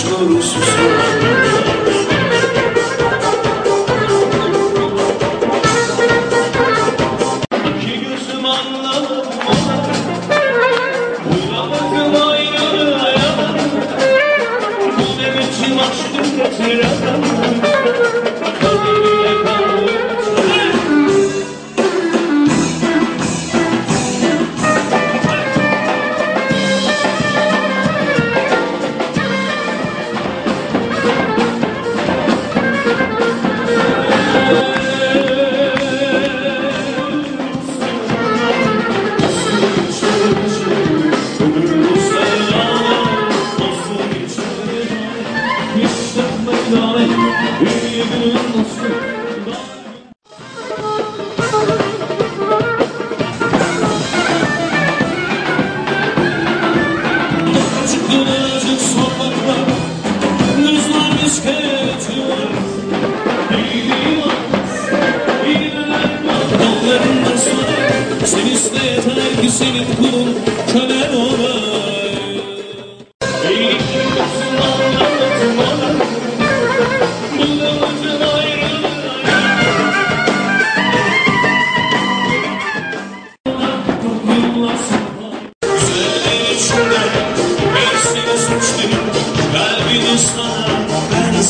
saçları susar İki gözüm anladım Uyanmadım ayrılaya Bu benim için aşkım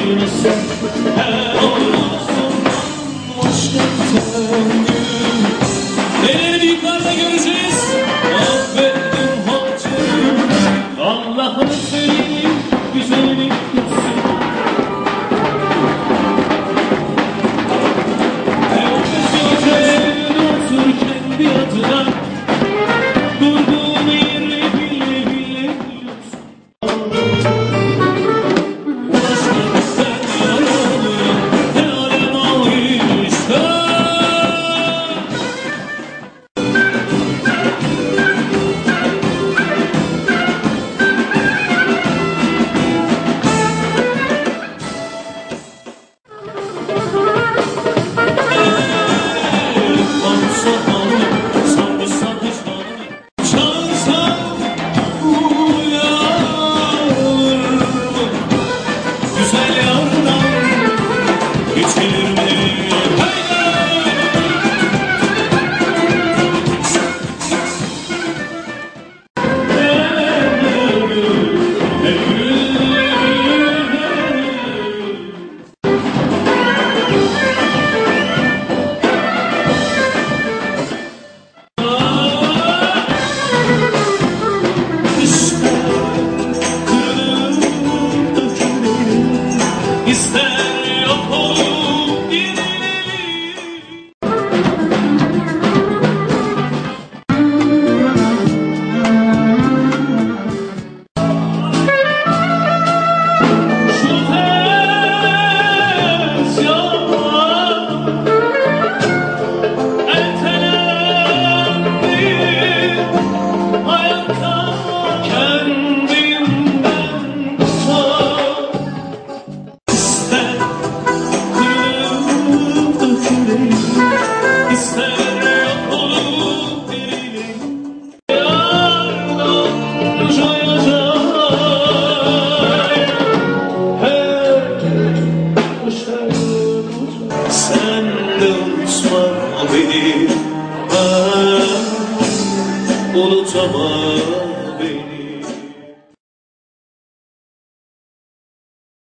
söylesin Her olmasından başkasın Neleri büyük göreceğiz. It's beni. Ben unutamam.